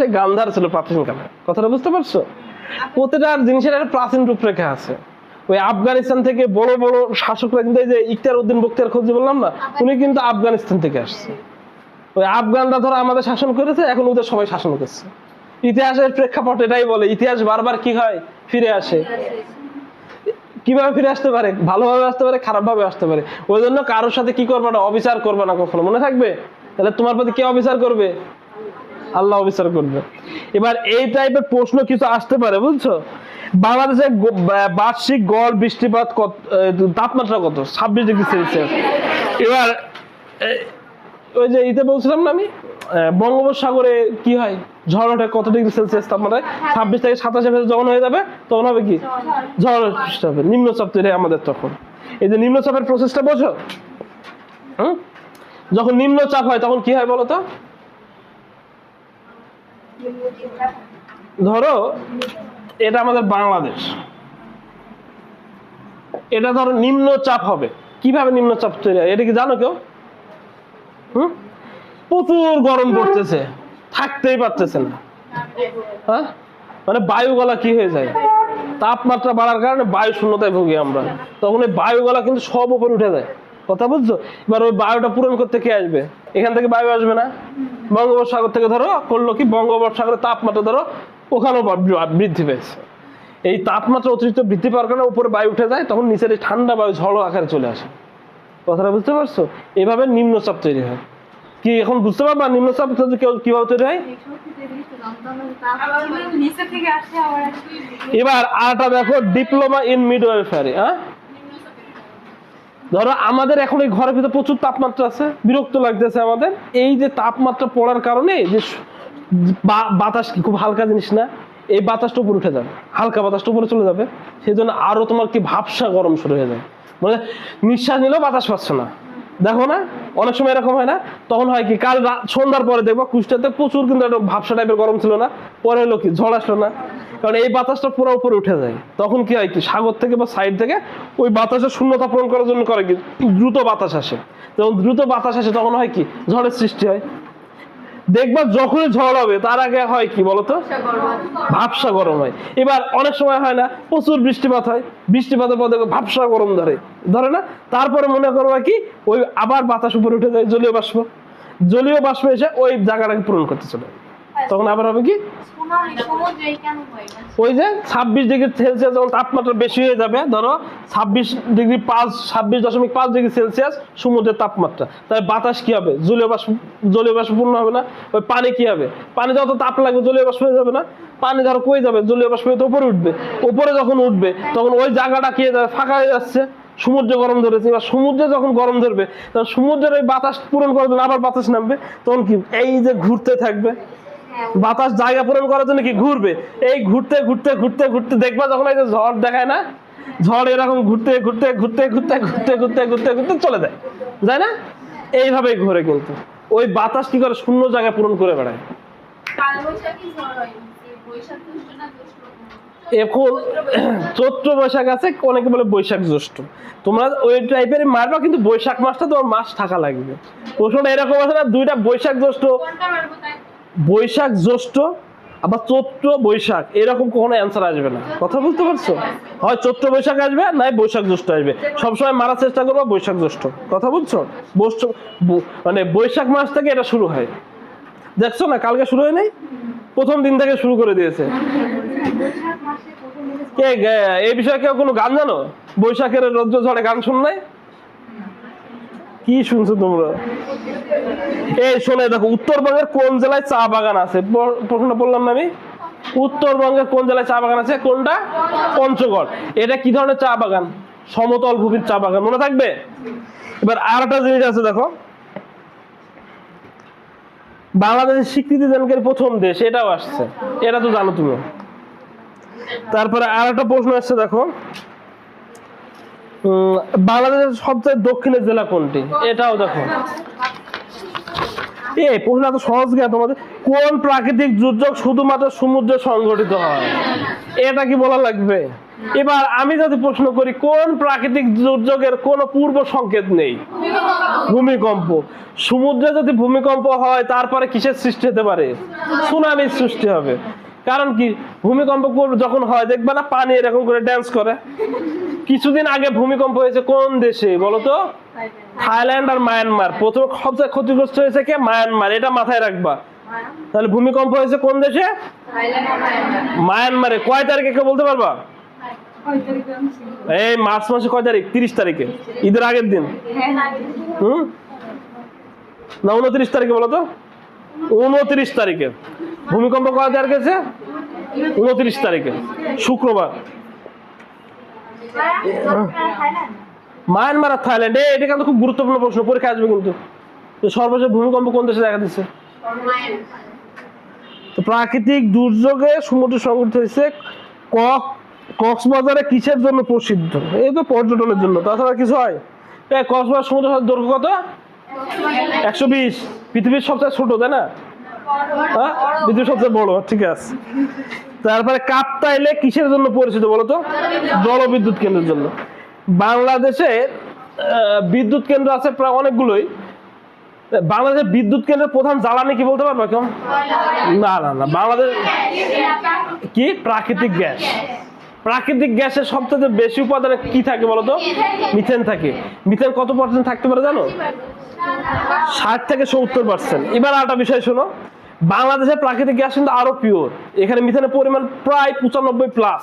সেই গান্ধার ছিল প্রাচীন কালে। কথাটা বুঝতে পারছ? প্রতিটা জিনিসের একটা প্রাচীন রূপরেখা আছে। ওই আফগানিস্তান থেকে বড় বড় শাসকরা কিন্তু এই যে ইখতিয়ার উদ্দিন বক্তিয়ার খোঁজ বললাম না, উনি কিন্তু আফগানিস্তান থেকে আসছে। ওই আফগানরা ধরো আমাদের শাসন করেছে, এখন ওদের সবাই শাসন করছে। ইতিহাসের প্রেক্ষাপট এটাই বলে, ইতিহাস বারবার কি হয়? ফিরে আসে। কীভাবে ফিরে আসতে পারে? ভালোভাবে আসতে পারে খারাপ ভাবে আসতে পারে। ওই জন্য কারোর সাথে কি করবে না, অবিচার করবে না কখনো, মনে থাকবে? তাহলে তোমার প্রতি কে অবিচার করবে? আল্লাহ অবিচার করবে। এবার এই টাইপের প্রশ্ন কিছু আসতে পারে, বুঝছ? বাংলাদেশে বার্ষিক গড় বৃষ্টিপাত কত তাপমাত্রা কত? ছাব্বিশ ডিগ্রি সেলসিয়াস। এবার ওই যে ইতে বলছিলাম না আমি? বঙ্গোপসাগরে কি হয়? ঝড় ওঠে কত ডিগ্রি সেলসিয়াস তাপমাত্রায়? ছাব্বিশ থেকে সাতাশে ভেতরে যখন হয়ে যাবে, তখন হবে কি? ঝড় হবে, নিম্নচাপ তৈরি আমাদের তখন। এই যে নিম্নচাপের প্রসেসটা বোঝো? হুম? যখন নিম্নচাপ হয়, তখন কি হয় বলো তো? ধরো, এটা আমাদের বাংলাদেশ। এটা ধরো নিম্নচাপ হবে। কীভাবে নিম্নচাপ তৈরি হয়? এটা কি জানো কেউ? হুম? প্রচুর গরম পড়তেছে। থাকতেই পারতেছে না। হ্যাঁ? মানে বায়ু গলা কি হয়ে যায়? তাপমাত্রা বাড়ার কারণে বায়ু শূন্যতায় ভুগি আমরা। তখন ওই বায়ু গলা কিন্তু সব উপরে উঠে যায়। কথা বুঝছ? এবার ওই বায়ুটা পূরণ করতে কে আসবে। এখান থেকে বায়ু আসবে না। বঙ্গোপসাগর থেকে ধরো করল কি? বঙ্গোপসাগরের তাপমাত্রা ধরো ওখানেও বৃদ্ধি পেয়েছে। এই তাপমাত্রা অতিরিক্ত বৃদ্ধি পাওয়ার কারণে উপরে বায়ু উঠে যায় তখন নিচের এই ঠান্ডা বায়ু ঝড় আকারে চলে আসে। কথাটা বুঝতে পারছ? এভাবে নিম্নচাপ তৈরি হয়। কি এখন বুঝতে পারবা? নিম্নচাপ কীভাবে তৈরি হয়? এবার আরটা দেখো ডিপ্লোমা ইন মিডওয়েলফেয়ারে হ্যাঁ? ধরো আমাদের এখন এই ঘরের ভিতরে প্রচুর তাপমাত্রা আছে, বিরক্ত লাগতেছে আমাদের। এই যে তাপমাত্রা পড়ার কারণে যে বাতাস কি খুব হালকা জিনিস না, এই বাতাসটা উপরে উঠে যাবে, হালকা বাতাসটা উপরে চলে যাবে। সেই জন্য আরও তোমার কি ভাবসা গরম শুরু হয়ে যায়। মানে নিঃশ্বাস নিলেও বাতাস পাচ্ছে না। দেখো না? অনেক সময় এরকম হয় না? তখন হয় কি, কাল সন্ধ্যার পরে দেখব কুষ্টাতে প্রচুর কিন্তু একটা ভাবসা টাইপের গরম ছিল না, পরে হলো কি, ঝড় আসলো না। কারণ এই বাতাসটা পুরো উপরে উঠে যায়। তখন কি হয় কি, সাগর থেকে বা সাইড থেকে ওই বাতাসের শূন্যতা পূরণ করার জন্য করে কি, দ্রুত বাতাস আসে। যখন দ্রুত বাতাস আসে, তখন হয় কি, ঝড়ের সৃষ্টি হয়। দেখবা যখনই ঝড় হবে তার আগে হয় কি বলতো? ভাবসা গরম হয়। এবার অনেক সময় হয় না প্রচুর বৃষ্টিপাত হয়। বৃষ্টিপাতের পর দেখো ভাবসা গরম ধরে। ধরে না? তারপরে মনে করবা কি ওই আবার বাতাস উপরে উঠে যায় জলীয় বাষ্প। জলীয় বাষ্প এসে ওই জায়গাটাকে পূরণ করতে চলে তখন আবার হবে কি? ওই যে ছাব্বিশ ডিগ্রি সেলসিয়াস যখন তাপমাত্রা বেশি হয়ে যাবে ধরো ছাব্বিশ ডিগ্রি পাঁচ ছাব্বিশ দশমিক পাঁচ ডিগ্রি সেলসিয়াস সমুদ্রের তাপমাত্রা। তাই বাতাস কি হবে? জলীয় বাষ্প জলীয় বাষ্প পূর্ণ হবে না? ওই পানি কি হবে? পানি যত তাপ লাগবে জলীয় বাষ্প হয়ে যাবে না? পানি ধরো কই যাবে? জলীয় বাষ্প হয়ে তো উপরে উঠবে। উপরে যখন উঠবে তখন ওই জায়গাটা কি যাবে? ফাঁকা হয়ে যাচ্ছে। সমুদ্রে গরম ধরেছে। এবার সমুদ্রে যখন গরম ধরবে তখন সমুদ্রের ওই বাতাস পূরণ করার জন্য আবার বাতাস নামবে। তখন কি? এই যে ঘুরতে থাকবে। বাতাস জায়গা পূরণ করার জন্য কি ঘুরবে? এই ঘুরতে ঘুরতে ঘুরতে ঘুরতে দেখবা যখন এই যে ঝড় দেখায় না, ঝড় এরকম ঘুরতে ঘুরতে ঘুরতে ঘুরতে ঘুরতে ঘুরতে ঘুরতে ঘুরতে চলে যায়। যায় না? এইভাবেই ঘুরে কিন্তু। ওই বাতাস কি করে শূন্য জায়গায় পূরণ করে বেড়ায়? এখন চৈত্র বৈশাখ আছে, অনেকে বলে বৈশাখ জ্যৈষ্ঠ। তোমরা ওই টাইপের মারবা, কিন্তু বৈশাখ মাসটা তোমার মাস থাকা লাগবে। প্রশ্নটা এরকম আছে না, দুইটা বৈশাখ জ্যৈষ্ঠ। বৈশাখ, জ্যৈষ্ঠ, আবার চৈত্র, বৈশাখ, এরকম কোনো অ্যান্সার আসবে না। কথা বুঝতে পারছ? হয় চৈত্র, বৈশাখ আসবে, নাই বৈশাখ, জ্যৈষ্ঠ আসবে। সবসময় মারার চেষ্টা করব, বৈশাখ, জ্যৈষ্ঠ। কথা বুঝছ? বৈশ- ব- মানে বৈশাখ মাস থেকে এটা শুরু হয়। দেখছ না? কালকে শুরু হয় নাই প্রথম দিন থেকে শুরু করে দিয়েছে। কে এই বিষয়ে কেউ কোনো গান জানো? বৈশাখের রৌদ্র ঝড়ে গান শুন নাই কি শুনছো তোমরা? এই শোনে দেখো, উত্তরবঙ্গের কোন জেলায় চা বাগান আছে? প্রশ্নটা বললাম না আমি। উত্তরবঙ্গের কোন জেলায় চা বাগান আছে? কোনটা? পঞ্চগড়। এটা কি ধরনের চা বাগান? সমতল ভূমির চা বাগান, মনে থাকবে? এবার আর একটা জিনিস আছে, দেখো। বাংলাদেশের স্বীকৃতি দানকারী প্রথম দেশ, এটাও আসছে। এটা তো জানো তুমি। তারপরে আর একটা প্রশ্ন আসছে, দেখো। বাংলাদেশের সবচেয়ে দক্ষিণের জেলা কোনটি? এটাও দেখো। এই প্রশ্নটা তো সহজ জ্ঞান তোমাদের কোন প্রাকৃতিক দুর্যোগ শুধুমাত্র সমুদ্রে সংঘটিত হয়? এটা কি বলা লাগবে? এবার আমি যদি প্রশ্ন করি, কোন প্রাকৃতিক দুর্যোগের কোনো পূর্ব সংকেত নেই? ভূমিকম্প। সমুদ্রে যদি ভূমিকম্প হয়, তারপরে কিসের সৃষ্টি হতে পারে? সুনামির সৃষ্টি হবে। কারণ কি? ভূমিকম্প যখন হয় দেখবে না পানি এরকম করে ড্যান্স করে। কিছুদিন আগে ভূমিকম্প হয়েছে কোন দেশে বলো তো? থাইল্যান্ড। আর মায়ানমার। প্রথমে সবচেয়ে ক্ষতিগ্রস্ত হয়েছে কে? মায়ানমার। এটা মাথায় রাখবা। তাহলে ভূমিকম্প হয়েছে কোন দেশে? মায়ানমারে। কয় তারিখে কে বলতে পারবা? এই মার্চ মাসে কয় তারিখ? তিরিশ তারিখে। ঈদের আগের দিন। হুম? না উনত্রিশ তারিখে বলো তো? উনত্রিশ তারিখে। ভূমিকম্প করা তারিখ গেছে? উনত্রিশ তারিখে, শুক্রবার। মায়ানমার আর থাইল্যান্ড এটা কিন্তু খুব গুরুত্বপূর্ণ প্রশ্ন, পরীক্ষা আসবে কিন্তু। সর্বশেষ ভূমিকম্প কোন দেশে দেখা দিচ্ছে প্রাকৃতিক দুর্যোগে সমুদ্র সংঘটিত হয়েছে কক, কক্সবাজারে কিসের জন্য প্রসিদ্ধ? এই তো পর্যটনের জন্য, তাছাড়া কিছু হয়? কক্সবাজার সমুদ্র দৈর্ঘ্য কত? একশো বিশ। পৃথিবীর সবচেয়ে ছোট, তাই না? হ্যাঁ পৃথিবীর সবচেয়ে বড়, ঠিক আছে। তারপরে কাপ্তাইলে কিসের জন্য পরিচিত বলতো জলবিদ্যুৎ কেন্দ্রের জন্য। বাংলাদেশে বিদ্যুৎ কেন্দ্র আছে প্রায় অনেকগুলোই। বাংলাদেশের বিদ্যুৎ কেন্দ্রের প্রধান জ্বালানি কি বলতে পারবা কেমন না না না, বাংলাদেশ কি? প্রাকৃতিক গ্যাস। প্রাকৃতিক গ্যাসের সবচেয়ে বেশি উপাদানে কি থাকে বলতো মিথেন থাকে। মিথেন কত পার্সেন্ট থাকতে পারে জানো? ষাট থেকে সত্তর পার্সেন্ট এবার একটা বিষয় শোনো। বাংলাদেশের প্রাকৃতিক গ্যাস কিন্তু আরও পিওর এখানে মিথেনের পরিমাণ প্রায় পঁচানব্বই প্লাস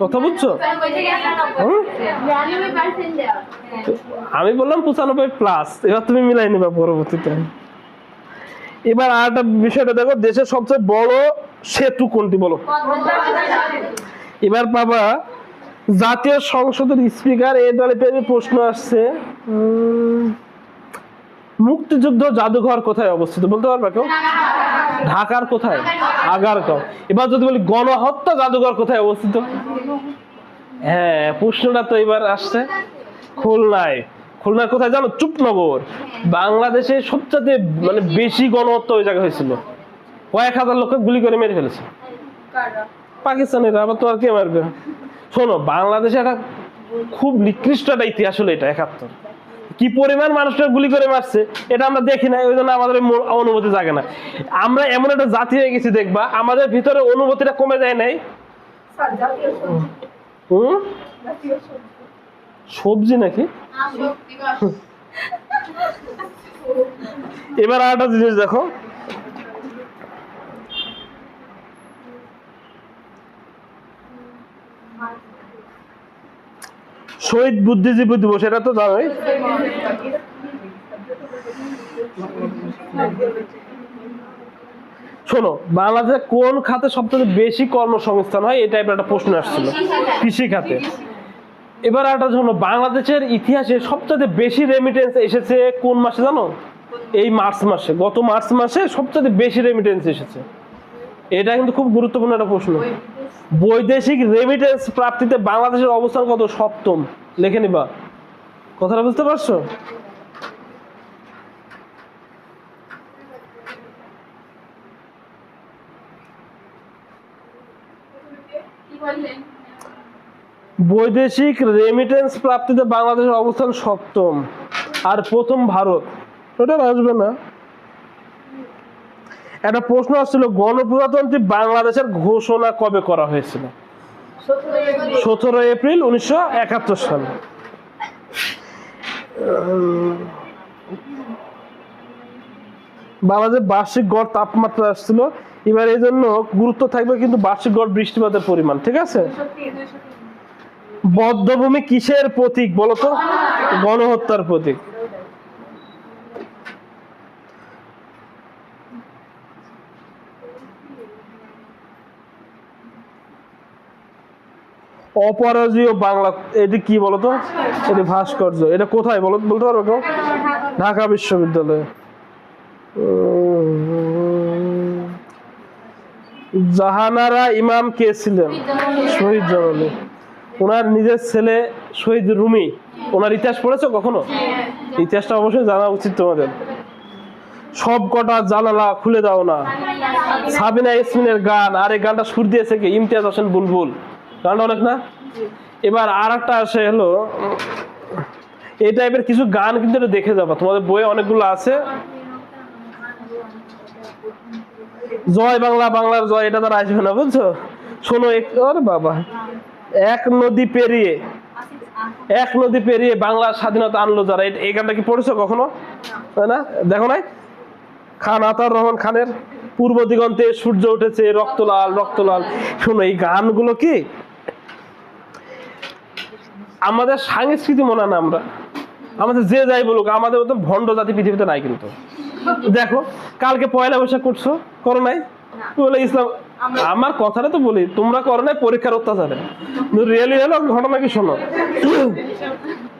কথা বুঝছ? আমি বললাম পঁচানব্বই প্লাস এবার তুমি মিলাই নিবা পরবর্তীতে। এবার আর একটা বিষয়টা দেখো, দেশের সবচেয়ে বড় সেতু কোনটি বলো? এবার বাবা, জাতীয় সংসদের স্পিকার এই দলে পেয়ে প্রশ্ন আসছে মুক্তিযুদ্ধ জাদুঘর কোথায় অবস্থিত? বলতে পারবে কেউ? ঢাকার কোথায়? আগারগাঁও। এবার যদি বলি গণহত্যা জাদুঘর কোথায় অবস্থিত? হ্যাঁ প্রশ্নটা তো এবার আসছে খুলনায়। খুলনার কোথায় জানো? চুপনগর। বাংলাদেশে সবচেয়ে মানে বেশি গণহত্যা ওই জায়গায় হয়েছিল। কয়েক হাজার লোককে গুলি করে মেরে ফেলেছে। পাকিস্তানের, আবার তো আর কে মারবে? শোনো, বাংলাদেশে একটা খুব নিকৃষ্ট একটা ইতিহাস হলো এটা, একাত্তর। কি পরিমাণ মানুষটা গুলি করে মারছে এটা আমরা দেখি না ওই জন্য আমাদের অনুভূতি জাগে না। আমরা এমন একটা জাতি হয়ে গেছি দেখবা আমাদের ভিতরে অনুভূতিটা কমে যায় নাই। হুম? সবজি। নাকি? এবার আরেকটা জিনিস দেখো। শহীদ বুদ্ধিজীবী দিবস, এটা তো জানোই শোনো, বাংলাদেশে কোন খাতে সবথেকে বেশি কর্মসংস্থান হয়? টাইপের একটা প্রশ্ন আসছিল। কৃষি খাতে এবার একটা শোনো বাংলাদেশের ইতিহাসে সবচেয়ে বেশি রেমিটেন্স এসেছে কোন মাসে জানো? এই মার্চ মাসে। গত মার্চ মাসে সবচেয়ে বেশি রেমিটেন্স এসেছে। এটা কিন্তু খুব গুরুত্বপূর্ণ একটা প্রশ্ন। বৈদেশিক রেমিটেন্স প্রাপ্তিতে বাংলাদেশের অবস্থান কত? সপ্তম। লিখে নিবা। কথাটা বুঝতে পারছ? বৈদেশিক রেমিটেন্স প্রাপ্তিতে বাংলাদেশের অবস্থান সপ্তম। আর প্রথম ভারত। ওটা আসবে না। একটা প্রশ্ন আসছিল, গণপ্রজাতন্ত্রী বাংলাদেশের ঘোষণা কবে করা হয়েছিল? সতেরো এপ্রিল উনিশশো একাত্তর সালে। বাংলাদেশের বার্ষিক গড় তাপমাত্রা আসছিল, এবার এই জন্য গুরুত্ব থাকবে কিন্তু বার্ষিক গড় বৃষ্টিপাতের পরিমাণ, ঠিক আছে? বদ্ধভূমি কিসের প্রতীক বলতো গণহত্যার প্রতীক। অপরাজীয় বাংলা, এটি কি বলতো? এটি ভাস্কর্য। এটা কোথায় বলো, বলতে পারবে কেউ? ঢাকা বিশ্ববিদ্যালয়ে। জাহানারা ইমাম কে ছিলেন? শহীদ জননী ওনার নিজের ছেলে শহীদ রুমি। ওনার ইতিহাস পড়েছো কখনো? ইতিহাসটা অবশ্যই জানা উচিত তোমাদের। সব কটা জানালা খুলে দাও না। সাবিনা ইসমিনের গান। আর এই গানটা সুর দিয়েছে কি? ইমতিয়াজ হোসেন বুলবুল। গানটা অনেক না? এবার আর একটা আসে হলো এই টাইপের কিছু গান কিন্তু এটা দেখে যাবা। তোমাদের বইয়ে অনেকগুলো আছে। জয় বাংলা বাংলার জয় এটা তারা আসবে না বুঝছ? শোনো এক- বাবা। এক নদী পেরিয়ে এক নদী পেরিয়ে বাংলার স্বাধীনতা আনলো যারা। এই- এই গানটা কি পড়েছো কখনো? তাই না? দেখো নাই? খান আতার রহমান খানের পূর্ব দিগন্তে সূর্য উঠেছে রক্তলাল রক্তলাল। শোনো এই গানগুলো কি? আমাদের সংস্কৃতি মনে না আমরা। আমাদের যে যাই বলুক আমাদের মতো ভণ্ড জাতি পৃথিবীতে নাই কিন্তু। দেখো কালকে পয়লা বৈশাখ করছ করো নাই? বলে ইসলাম আমার কথাটা তো বলি তোমরা করো নাই পরীক্ষার অত্যাচারে রিয়েলি হলো ঘটনা কি শোনো?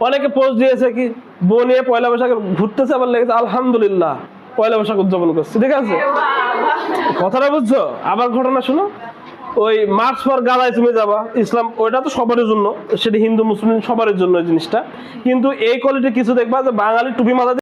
অনেকে পোস্ট দিয়েছে কি বউ নিয়ে পয়লা বৈশাখ ঘুরতেছে আবার লেগেছে আলহামদুলিল্লাহ পয়লা বৈশাখ উদযাপন করছে। ঠিক আছে? কথাটা বুঝছ? আবার ঘটনা শোনো। ওই মার্চ পর গালায় তুমি যাবা। ইসলাম, ওইটা তো সবার জন্য। সেটা হিন্দু, মুসলিম সবার জন্য জিনিসটা। কিন্তু এই কোয়ালিটি কিছু দেখবা যে বাঙালি টুপি মাথা